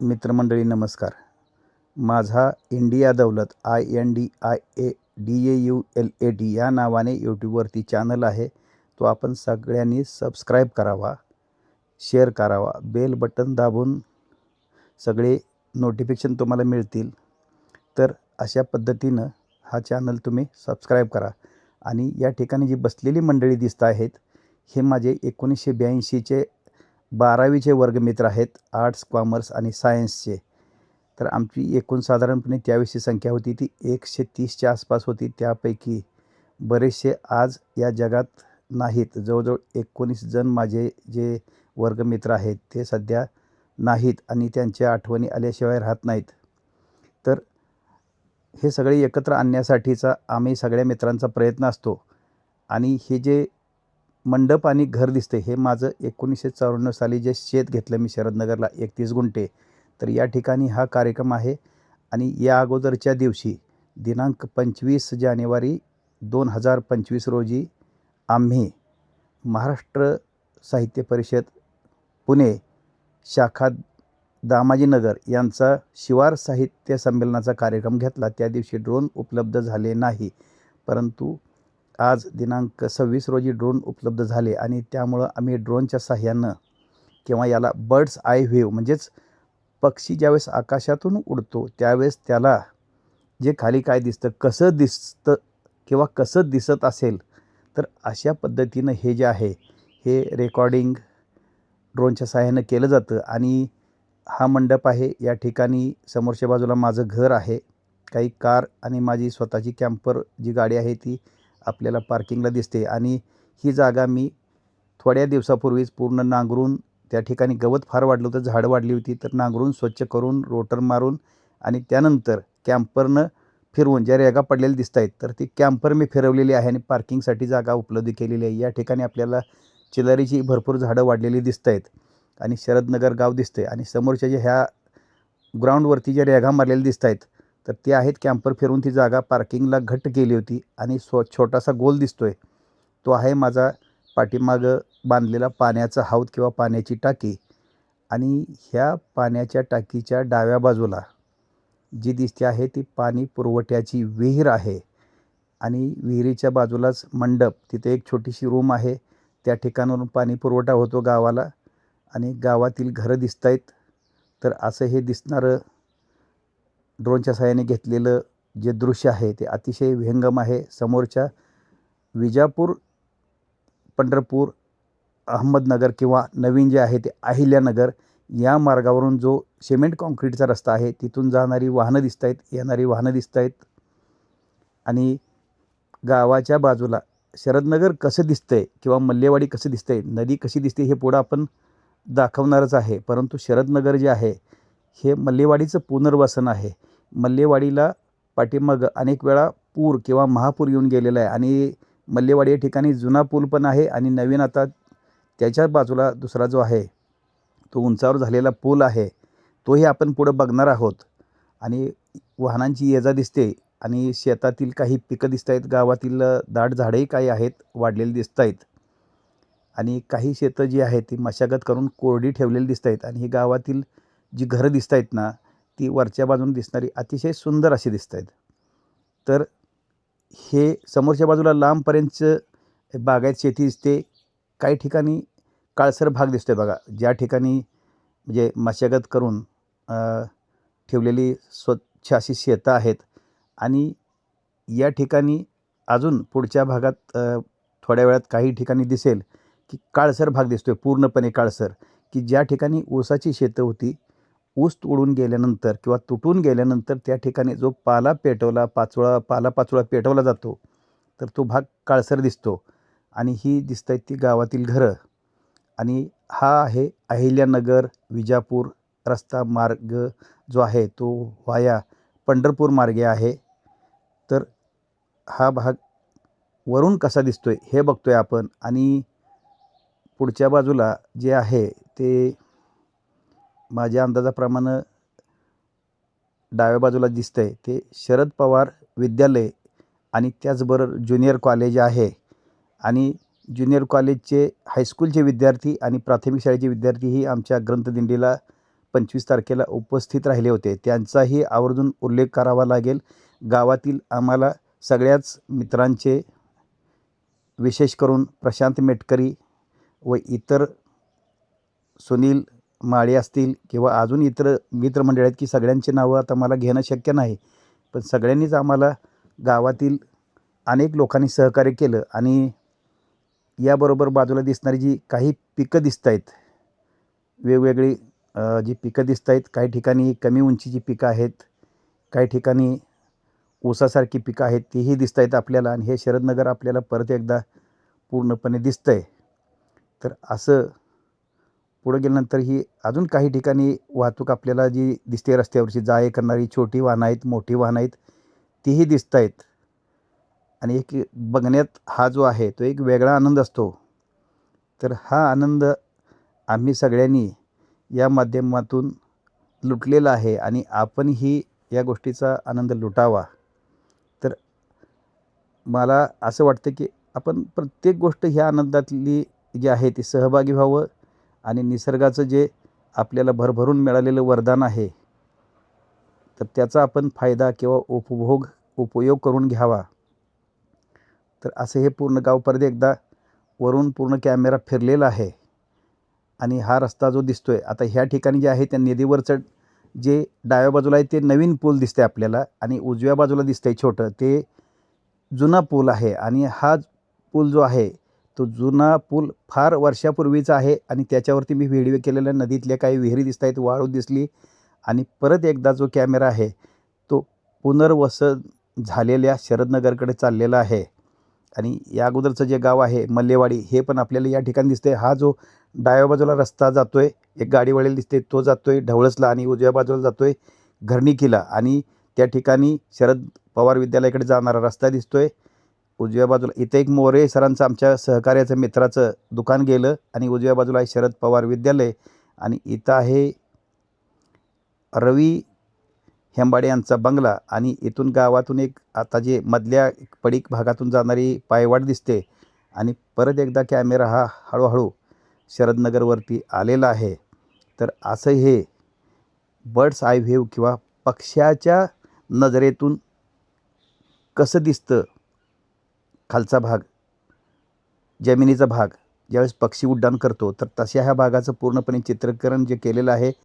मित्रमंडळी नमस्कार. माझा India Daulat I N D I A D A U L A D या नावाने यूट्यूबवरती चॅनल आहे. तो आपण सगळ्यांनी सबस्क्राईब करावा शेअर करावा बेल बटन दाबून सगळे नोटिफिकेशन तुम्हाला मिळतील. तर अशा पद्धतीनं हा चॅनल तुम्ही सबस्क्राईब करा. आणि या ठिकाणी जी बसलेली मंडळी दिसत आहेत हे माझे एकोणीसशे ब्याऐंशीचे बारावीचे वर्गमित्र आहेत आर्ट्स कॉमर्स आणि सायन्सचे. तर आमची एकूण साधारणपणे त्यावेळेसची संख्या होती ती एकशे तीसच्या आसपास होती. त्यापैकी बरेचसे आज या जगात नाहीत. जवळजवळ एकोणीस जण माझे जे वर्गमित्र आहेत ते सध्या नाहीत आणि त्यांच्या आठवणी आल्याशिवाय राहत नाहीत. तर हे सगळे एकत्र आणण्यासाठीचा आम्ही सगळ्या मित्रांचा प्रयत्न असतो. आणि हे जे मंडप आणि घर दिसते. हे माझं एकोणीसशे चौऱ्याण्णव साली जे शेत घेतलं मी शरदनगरला एकतीस गुंठे. तर या ठिकाणी हा कार्यक्रम आहे. आणि या अगोदरच्या दिवशी दिनांक पंचवीस जानेवारी दोन हजार पंचवीस रोजी आम्ही महाराष्ट्र साहित्य परिषद पुणे शाखा दामाजीनगर यांचा शिवार साहित्य संमेलनाचा कार्यक्रम घेतला. त्या दिवशी ड्रोन उपलब्ध झाले नाही. परंतु आज दिनांक सव्वीस रोजी ड्रोन उपलब्ध झाले आणि त्यामुळं आम्ही ड्रोनच्या साह्यानं किंवा याला बर्ड्स आय व्हेव म्हणजेच पक्षी ज्यावेळेस आकाशातून उडतो त्यावेळेस त्याला जे खाली काय दिसतं कसं दिसतं किंवा कसं दिसत असेल तर अशा पद्धतीनं हे जे आहे हे रेकॉर्डिंग ड्रोनच्या सहाय्यानं केलं जातं. आणि हा मंडप आहे या ठिकाणी समोरच्या बाजूला माझं घर आहे काही कार आणि माझी स्वतःची कॅम्पर जी गाडी आहे ती आपल्याला पार्किंगला दिसते. आणि ही जागा मी थोड्या दिवसापूर्वीच पूर्ण नांगरून त्या ठिकाणी गवत फार वाढलं होतं झाडं वाढली होती. तर नांगरून स्वच्छ करून रोटर मारून आणि त्यानंतर कॅम्परनं फिरवून ज्या रेगा पडलेल्या दिसत आहेत तर ती कॅम्पर मी फिरवलेली आहे आणि पार्किंगसाठी जागा उपलब्ध केलेली आहे. या ठिकाणी आपल्याला चिलारीची भरपूर झाडं वाढलेली दिसत आहेत आणि शरदनगर गाव दिसते आणि समोरच्या जे ह्या ग्राउंडवरती ज्या रेगा मारलेल्या दिसत आहेत तर ते आहेत कॅम्पर फिरून ती जागा पार्किंगला घट्ट केली होती आणि स्व छोटासा गोल दिसतो आहे तो आहे माझा पाठीमागं बांधलेला पाण्याचा हौद किंवा पाण्याची टाकी आणि ह्या पाण्याच्या टाकीच्या डाव्या बाजूला जी दिसते आहे ती पाणी पुरवठ्याची विहीर आहे आणि विहिरीच्या बाजूलाच मंडप. तिथे एक छोटीशी रूम आहे. त्या ठिकाणावरून पाणी पुरवठा होतो गावाला आणि गावातील घरं दिसत आहेत तर असं हे दिसणारं ड्रोनच्या सहाय्याने घेतलेलं जे दृश्य आहे ते अतिशय विहंगम आहे. समोरच्या विजापूर पंढरपूर अहमदनगर किंवा नवीन जे आहे ते अहिल्यानगर या मार्गावरून जो सिमेंट कॉन्क्रीटचा रस्ता आहे तिथून जाणारी वाहनं दिसत आहेत येणारी वाहनं दिसत आहेत आणि गावाच्या बाजूला शरदनगर कसं दिसतं आहे किंवा मल्लेवाडी कसं दिसतं आहे नदी कशी दिसते हे पुढं आपण दाखवणारच आहे. परंतु शरदनगर जे आहे हे मल्लेवाडीचं पुनर्वसन आहे. मल्लेवाडीला पाठीमागं अनेक वेळा पूर किंवा महापूर येऊन गेलेला आहे. आणि मल्लेवाडी या ठिकाणी जुना पूल पण आहे आणि नवीन आता त्याच्या बाजूला दुसरा जो आहे तो उंचावर झालेला पूल आहे तोही आपण पुढं बघणार आहोत. आणि वाहनांची येजा दिसते आणि शेतातील काही पिकं दिसत आहेत गावातील दाट झाडंही काही आहेत वाढलेली दिसत आहेत आणि काही शेतं जी आहेत ती मशागत करून कोरडी ठेवलेली दिसत आहेत आणि ही गावातील जी घरं दिसत आहेत ना ती वरच्या बाजूने दिसणारी अतिशय सुंदर अशी दिसत आहेत तर हे समोरच्या बाजूला लांबपर्यंतचं बागायत शेती दिसते. काही ठिकाणी काळसर भाग दिसतो आहे बघा. ज्या ठिकाणी म्हणजे मशागत करून ठेवलेली स्वच्छ अशी शेतं आहेत आणि या ठिकाणी अजून पुढच्या भागात थोड्या वेळात काही ठिकाणी दिसेल की काळसर भाग दिसतो आहे पूर्णपणे काळसर. की ज्या ठिकाणी ऊसाची शेतं होती ऊस तोडून गेल्यानंतर किंवा तुटून गेल्यानंतर त्या ठिकाणी जो पाला पेटवला पाचोळा पाला पाचोळा पेटवला जातो तर तो भाग काळसर दिसतो. आणि ही दिसत आहेत ती गावातील घरं. आणि हा आहे अहिल्यानगर विजापूर रस्ता मार्ग जो आहे तो वाया पंढरपूर मार्गे आहे. तर हा भाग वरून कसा दिसतो आहे हे बघतो आहे आपण. आणि पुढच्या बाजूला जे आहे ते माझ्या अंदाजाप्रमाणे डाव्या बाजूला दिसतं आहे ते शरद पवार विद्यालय आणि त्याचबरोबर ज्युनियर कॉलेज आहे. आणि ज्युनियर कॉलेजचे हायस्कूलचे विद्यार्थी आणि प्राथमिक शाळेचे विद्यार्थीही आमच्या ग्रंथदिंडीला पंचवीस तारखेला उपस्थित राहिले होते. त्यांचाही आवर्जून उल्लेख करावा लागेल. गावातील आम्हाला सगळ्याच मित्रांचे विशेष करून प्रशांत मेटकरी व इतर सुनील माळी असतील किंवा अजून इतर मित्रमंडळी आहेत की सगळ्यांची नावं आता मला घेणं शक्य नाही. पण सगळ्यांनीच आम्हाला गावातील अनेक लोकांनी सहकार्य केलं आणि याबरोबर बाजूला दिसणारी जी काही पिकं दिसत आहेत वेगवेगळी जी पिकं दिसत आहेत काही ठिकाणी कमी उंचीची पिकं आहेत काही ठिकाणी ऊसासारखी पिकं आहेत तीही दिसत आहेत आपल्याला आणि हे शरदनगर आपल्याला परत एकदा पूर्णपणे दिसतं आहे तर असं पुढं गेल्यानंतर ही अजून काही ठिकाणी वाहतूक आपल्याला जी दिसते रस्त्यावरची जा करणारी छोटी वाहनं आहेत मोठी वाहनं आहेत तीही दिसत आहेत. आणि एक बघण्यात हा जो आहे तो एक वेगळा आनंद असतो. तर हा आनंद आम्ही सगळ्यांनी या माध्यमातून लुटलेला आहे आणि आपणही या गोष्टीचा आनंद लुटावा. तर मला असं वाटतं की आपण प्रत्येक गोष्ट ह्या आनंदातली जी आहे ती सहभागी व्हावं. आणि निसर्गाचं जे आपल्याला भरभरून मिळालेलं वरदान आहे तर त्याचा आपण फायदा किंवा उपभोग उपयोग करून घ्यावा. तर असं हे पूर्ण गाव एकदा वरून पूर्ण कॅमेरा फिरलेला आहे आणि हा रस्ता जो दिसतो आहे आता ह्या ठिकाणी जे आहे त्या नदीवरचं जे डाव्या बाजूला आहे ते नवीन पूल दिसतंय आपल्याला आणि उजव्या बाजूला दिसतंय छोटं ते जुना पूल आहे आणि हा पूल जो आहे तो जुना पूल फार वर्षापूर्वीचा आहे आणि त्याच्यावरती मी व्हिडिओ केलेल्या नदीतल्या काही विहिरी दिसत आहेत वाळू दिसली आणि परत एकदा जो कॅमेरा आहे तो पुनर्वसन झालेल्या शरदनगरकडे चाललेला आहे. आणि या अगोदरचं जे गाव आहे मल्लेवाडी हे पण आपल्याला या ठिकाणी दिसते हा जो डाव्या बाजूला रस्ता जातो आहे एक गाडी वळेल दिसते तो जातो आहे ढवळसला आणि उजव्या बाजूला जातो आहे घरणिकीला आणि त्या ठिकाणी शरद पवार विद्यालयाकडे जाणारा रस्ता दिसतो आहे उजव्या बाजूला इथं एक मोरे सरांचं आमच्या सहकार्याचं मित्राचं दुकान गेलं आणि उजव्या बाजूला आहे शरद पवार विद्यालय आणि इथं आहे रवी हेंबाडे यांचा बंगला आणि इथून गावातून एक आता जे मधल्या पडीक भागातून जाणारी पायवाट दिसते आणि परत एकदा कॅमेरा हा हळूहळू शरदनगरवरती आलेला आहे. तर असं हे बर्ड्स आय व्ह्यू किंवा पक्ष्याच्या नजरेतून कसं दिसतं खालचा भाग जमिनीचा भाग ज्यावेळेस पक्षी उड्डाण करतो तर तशा ह्या भागाचं पूर्णपणे चित्रीकरण जे केलेलं आहे